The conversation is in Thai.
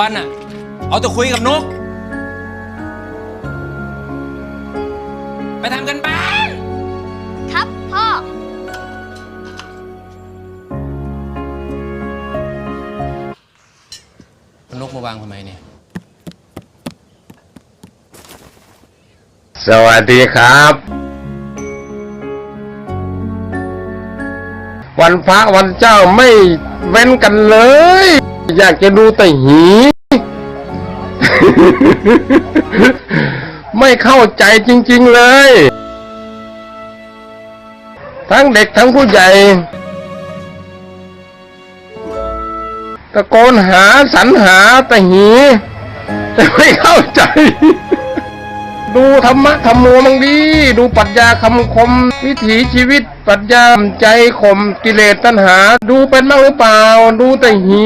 วันๆน่ะ เอาแต่คุยกับนก ไปทำกันบ้านครับพ่อ นกมาวางทำไมเนี่ย สวัสดีครับ วันพระวันเจ้าไม่เว้นกันเลย อยากจะดูแต่หี ไม่เข้าใจจริง ๆเลย ทั้งเด็กทั้งผู้ใหญ่ตะโกนหาสรรหาแต่หี แต่ไม่เข้าใจ ดูธรรมะธรรมโมมังดี ดูปรัชญาคำคม วิถีชีวิตปรัชญาใจข่มกิเลสตัณหา ดูเป็นบ้างหรือเปล่า ดูแต่หี